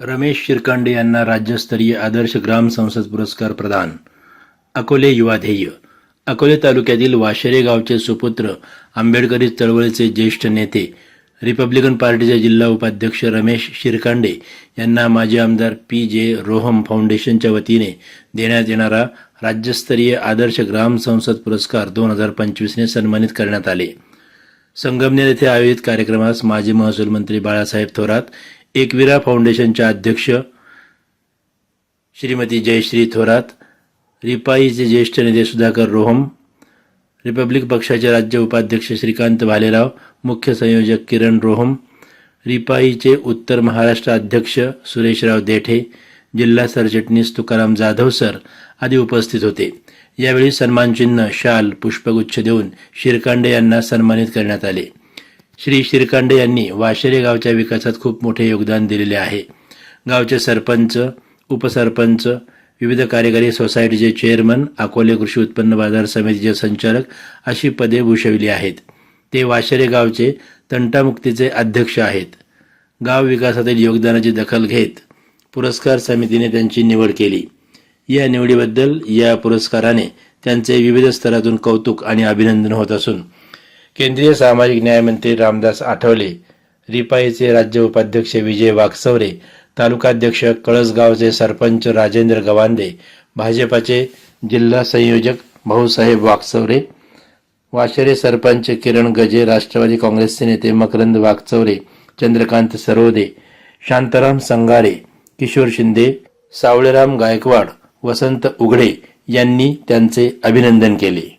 रमेश शिरकांडे यांना राज्यस्तरीय आदर्श ग्राम संसद पुरस्कार प्रदान. अकोले युवा ध्येय. अकोले तालुक्यातील वाशेरे गावचे सुपुत्र आंबेडकरी चळवळीचे ज्येष्ठ नेते रिपब्लिकन पार्टीचे जिल्हा उपाध्यक्ष रमेश शिरकांडे यांना माजी आमदार पी जे रोहम फाउंडेशनच्या वतीने देण्यात येणारा राज्यस्तरीय आदर्श ग्राम संसद पुरस्कार दोन हजार पंचवीसने सन्मानित करण्यात आले. संगमनेर येथे आयोजित कार्यक्रमास माजी महसूल मंत्री बाळासाहेब थोरात एकविरा फाउंडेशनच्या अध्यक्ष श्रीमती जयश्री थोरात रिपाईचे ज्येष्ठ नेते सुधाकर रोहम रिपब्लिक पक्षाचे राज्य उपाध्यक्ष श्रीकांत भालेराव मुख्य संयोजक किरण रोहम रिपाईचे उत्तर महाराष्ट्र अध्यक्ष सुरेशराव देठे जिल्हा सरचिटणीस तुकाराम जाधव सर आदी उपस्थित होते. यावेळी सन्मानचिन्ह शाल पुष्पगुच्छ देऊन शिरकांडे यांना सन्मानित करण्यात आले. श्री शिरकांडे यांनी वाशेरे गावच्या विकासात खूप मोठे योगदान दिलेले आहे. गावचे सरपंच उपसरपंच विविध कार्यकारी सोसायटीचे चेअरमन अकोले कृषी उत्पन्न बाजार समितीचे संचालक अशी पदे भूषविली आहेत. ते वाशेरे गावचे तंटामुक्तीचे अध्यक्ष आहेत. गाव विकासातील योगदानाची दखल घेत पुरस्कार समितीने त्यांची निवड केली. या निवडीबद्दल या पुरस्काराने त्यांचे विविध स्तरातून कौतुक आणि अभिनंदन होत असून केंद्रीय सामाजिक न्यायमंत्री रामदास आठवले रिपाईचे राज्य उपाध्यक्ष विजय वाकसवरे तालुकाध्यक्ष कळसगावचे सरपंच राजेंद्र गवांदे भाजपाचे जिल्हा संयोजक भाऊसाहेब वाकसवरे वाशेरे सरपंच किरण गजे राष्ट्रवादी काँग्रेसचे नेते मकरंद वाकचौरे चंद्रकांत सरोदे शांताराम संगारे किशोर शिंदे सावळेराम गायकवाड वसंत उघडे यांनी त्यांचे अभिनंदन केले.